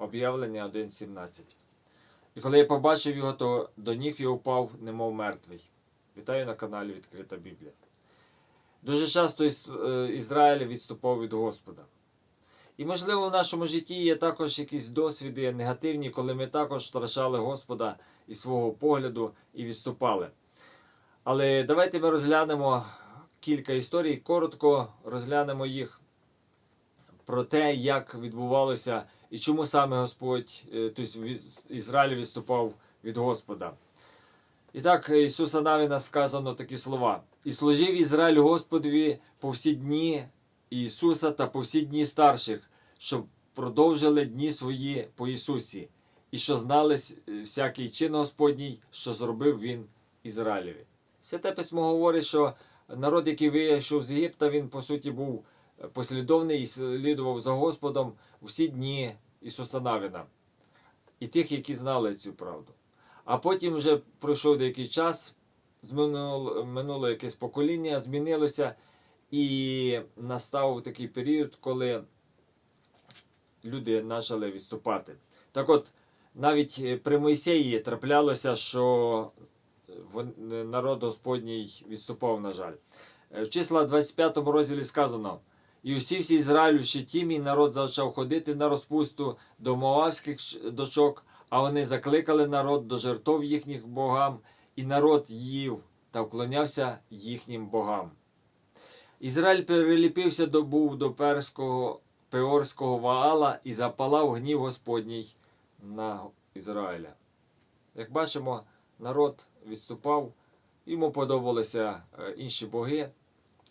Об'явлення 1.17. І коли я побачив його, то до ніг його впав, немов мертвий. Вітаю на каналі Відкрита Біблія. Дуже часто е, Ізраїль відступав від Господа. І, можливо, в нашому житті є також якісь досвіди негативні, коли ми також втрачали Господа і свого погляду і відступали. Але давайте ми розглянемо кілька історій, коротко розглянемо їх про те, як відбувалося і чому саме Господь, е, тобто Ізраїль відступав від Господа. І так, Ісуса Навіна сказано такі слова: І служив Ізраїль Господові по всі дні Ісуса та по всі дні старших, щоб продовжили дні свої по Ісусі, і що знали всякий чин Господній, що зробив Він Ізраїлеві. Святе письмо говорить, що народ, який вийшов з Єгипта, він по суті був послідовний і слідував за Господом всі дні Ісуса Навіна і тих, які знали цю правду. А потім вже пройшов деякий час, зминуло, минуло якесь покоління, змінилося, і настав такий період, коли люди почали відступати. Так от, навіть при Мойсеї траплялося, що народ Господній відступав, на жаль. В числа 25 розділі сказано: І усівся Ізраїль у щитім, і народ почав ходити на розпусту до моавських дочок, а вони закликали народ до жертов їхніх богам, і народ їв та вклонявся їхнім богам. Ізраїль переліпився до був до перського пеорського Ваала і запалав гнів Господній на Ізраїля. Як бачимо, народ відступав, йому подобалися е, інші боги.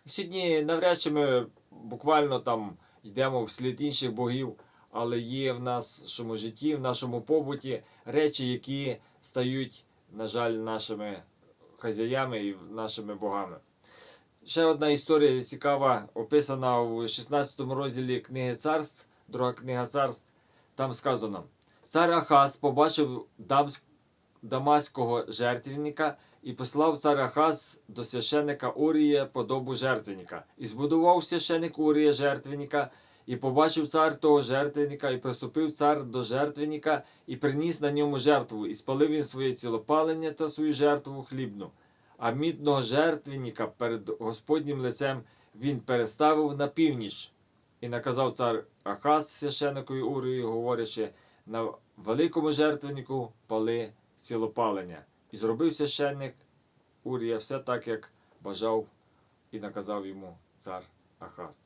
Сьогодні навряд чи ми буквально там йдемо вслід інших богів, але є в нашому житті, в нашому побуті речі, які стають, на жаль, нашими хазяями і нашими богами. Ще одна історія цікава, описана в 16 розділі книги царств, друга книга царств. Там сказано: Цар Ахаз побачив Дамаського жертвенника і послав цар Ахаз до священника Урія подобу жертвенника. І збудував священик Урія жертвенника, і побачив цар того жертвенника, і приступив цар до жертвенника, і приніс на ньому жертву, і спалив він своє цілопалення та свою жертву хлібну. А мідного жертвенника перед Господнім лицем він переставив на північ. І наказав цар Ахаз священикові Урію, говорячи, на великому жертвеннику пали цілопалення. І зробив священник Урія все так, як бажав і наказав йому цар Ахаз.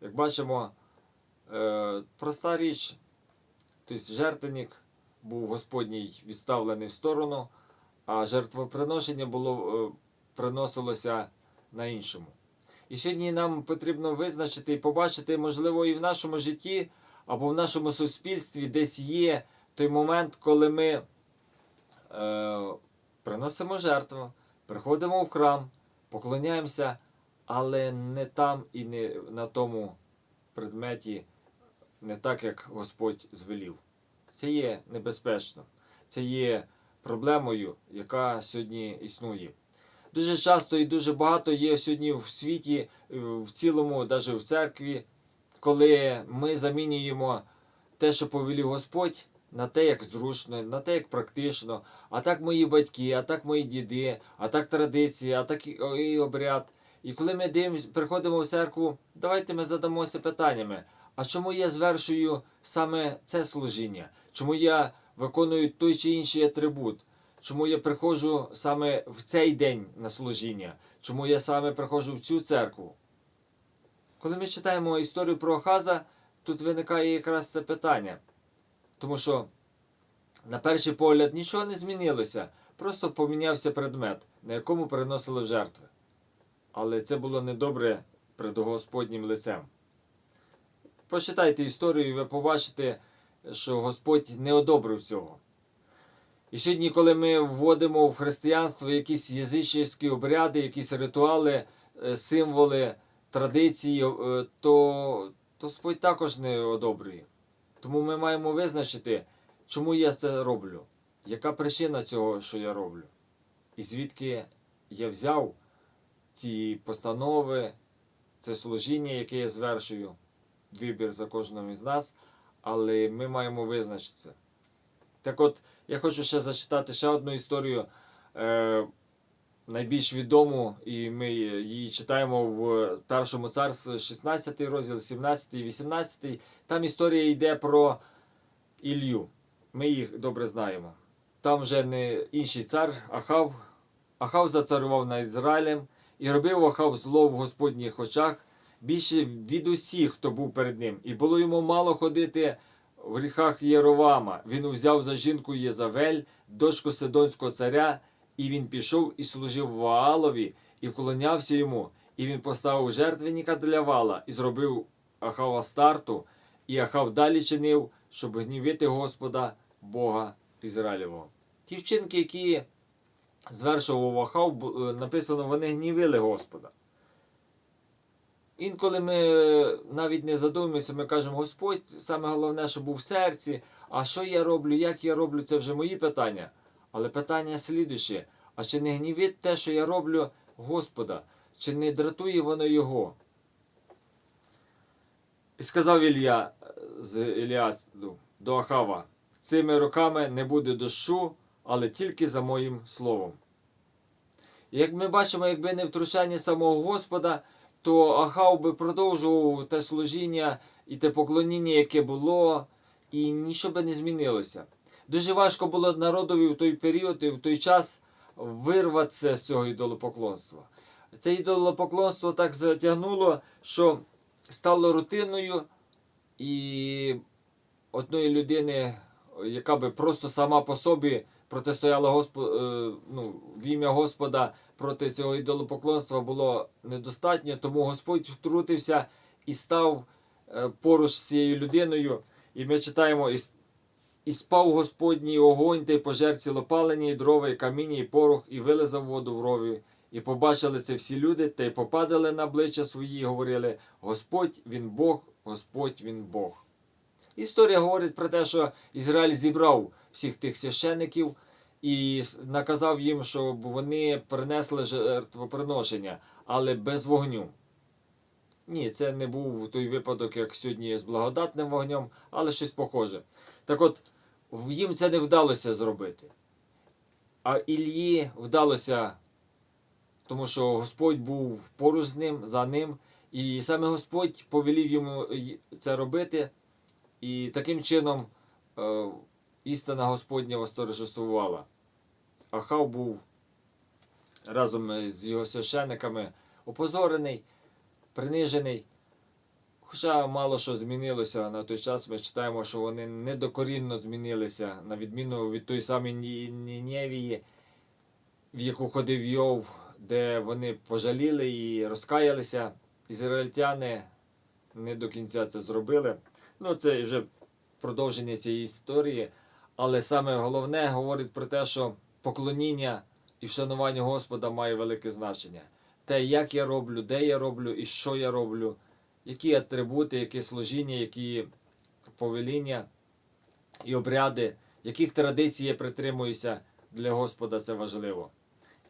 Як бачимо, е, проста річ, тобто жертвенник був Господній відставлений в сторону, а жертвоприношення було, е, приносилося на іншому. І сьогодні нам потрібно визначити і побачити, можливо, і в нашому житті або в нашому суспільстві десь є той момент, коли ми е, приносимо жертву, приходимо в храм, поклоняємося, але не там і не на тому предметі, не так, як Господь звелів. Це є небезпечно. Це є проблемою, яка сьогодні існує. Дуже часто і дуже багато є сьогодні в світі, в цілому, навіть в церкві, коли ми замінюємо те, що повелів Господь, на те, як зручно, на те, як практично, а так мої батьки, а так мої діди, а так традиції, а так і обряд. І коли ми дивимося, приходимо в церкву, давайте ми задамося питаннями. А чому я звершую саме це служіння? Чому я виконую той чи інший атрибут? Чому я приходжу саме в цей день на служіння? Чому я саме приходжу в цю церкву? Коли ми читаємо історію про Ахаза, тут виникає якраз це питання. Тому що, на перший погляд, нічого не змінилося, просто помінявся предмет, на якому приносили жертви. Але це було недобре перед Господнім лицем. Почитайте історію, і ви побачите, що Господь не одобрив цього. І сьогодні, коли ми вводимо в християнство якісь язичні обряди, якісь ритуали, е, символи, традиції, е, то, то Господь також не одобрює. Тому ми маємо визначити, чому я це роблю, яка причина цього, що я роблю, і звідки я взяв ці постанови, це служіння, яке я звершую, вибір за кожним із нас. але ми маємо визначитися. Так от, я хочу ще зачитати ще одну історію, е, найбільш відому, і ми її читаємо в першому царстві 16 розділ, 17 і 18. Там історія йде про Ілью. Ми їх добре знаємо. Там вже не інший цар Ахав. Ахав зацарував над Ізраїлем і робив Ахав зло в Господніх очах більше від усіх, хто був перед ним. І було йому мало ходити в гріхах Єровама. Він узяв за жінку Єзавель, дочку Сидонського царя, і він пішов і служив Ваалові, і вклонявся йому. І він поставив жертвенника для вала і зробив Ахава старту, і Ахав далі чинив, щоб гнівити Господа Бога Ізраїлевого. Ті вчинки, які звершував Ахав, е, написано, вони гнівили Господа. Інколи ми навіть не задумуємося, ми кажемо, Господь, саме головне, що був в серці, а що я роблю, як я роблю, це вже мої питання. Але питання слідуще, а чи не гнівить те, що я роблю Господа, чи не дратує воно Його? І сказав Ілля е, з Іліаду до Ахава, цими роками не буде дощу, але тільки за моїм словом. Як ми бачимо, якби не втручання самого Господа, то Ахав би продовжував те служіння і те поклоніння, яке було, і нічого би не змінилося. Дуже важко було народові в той період і в той час вирватися з цього ідолопоклонства. Це ідолопоклонство так затягнуло, що стало рутиною і одної людини, яка би просто сама по собі протистояла Госпо... е, ну, в ім'я Господа проти цього ідолопоклонства було недостатньо, тому Господь втрутився і став е, поруч з цією людиною. І ми читаємо, і, спав Господній огонь, та й пожер цілопалені, і дрова, і каміння, і порох, і вилизав воду в рові. І побачили це всі люди, та й попадали на обличчя свої, і говорили: Господь він Бог, Господь він Бог. Історія говорить про те, що Ізраїль зібрав всіх тих священиків і наказав їм, щоб вони принесли жертвоприношення, але без вогню. Ні, це не був той випадок, як сьогодні з благодатним вогнем, але щось похоже. Так от, їм це не вдалося зробити. А Іллі вдалося, тому що Господь був поруч з ним, за ним, і саме Господь повелів йому це робити, і таким чином е, істина Господня восторжествувала. Ахав був разом з його священниками опозорений, принижений. Хоча мало що змінилося на той час, ми читаємо, що вони недокорінно змінилися, на відміну від тої самої Ні- Ніневії, в яку ходив Йов, де вони пожаліли і розкаялися. Ізраїльтяни не до кінця це зробили. Ну, це вже продовження цієї історії. Але саме головне говорить про те, що поклоніння і вшанування Господа має велике значення. Те, як я роблю, де я роблю і що я роблю, які атрибути, які служіння, які повеління і обряди, яких традицій я притримуюся для Господа, це важливо.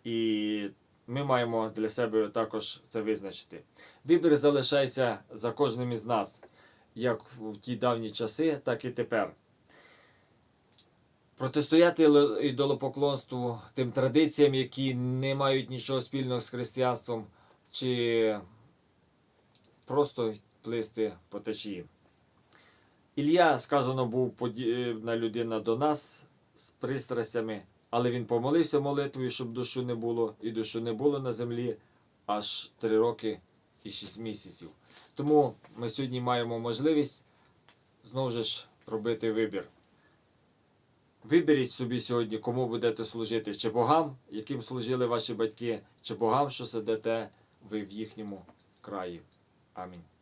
І ми маємо для себе також це визначити. Вибір залишається за кожним із нас, як в ті давні часи, так і тепер. Протистояти ідолопоклонству, тим традиціям, які не мають нічого спільного з християнством, чи просто плисти по течії. Ілля, сказано, був подібна людина до нас з пристрастями, але він помолився молитвою, щоб дощу не було, і дощу не було на землі аж три роки і шість місяців. Тому ми сьогодні маємо можливість знову ж робити вибір. Виберіть собі сьогодні, кому будете служити, чи богам, яким служили ваші батьки, чи богам, що сидите ви в їхньому краї. 아멘.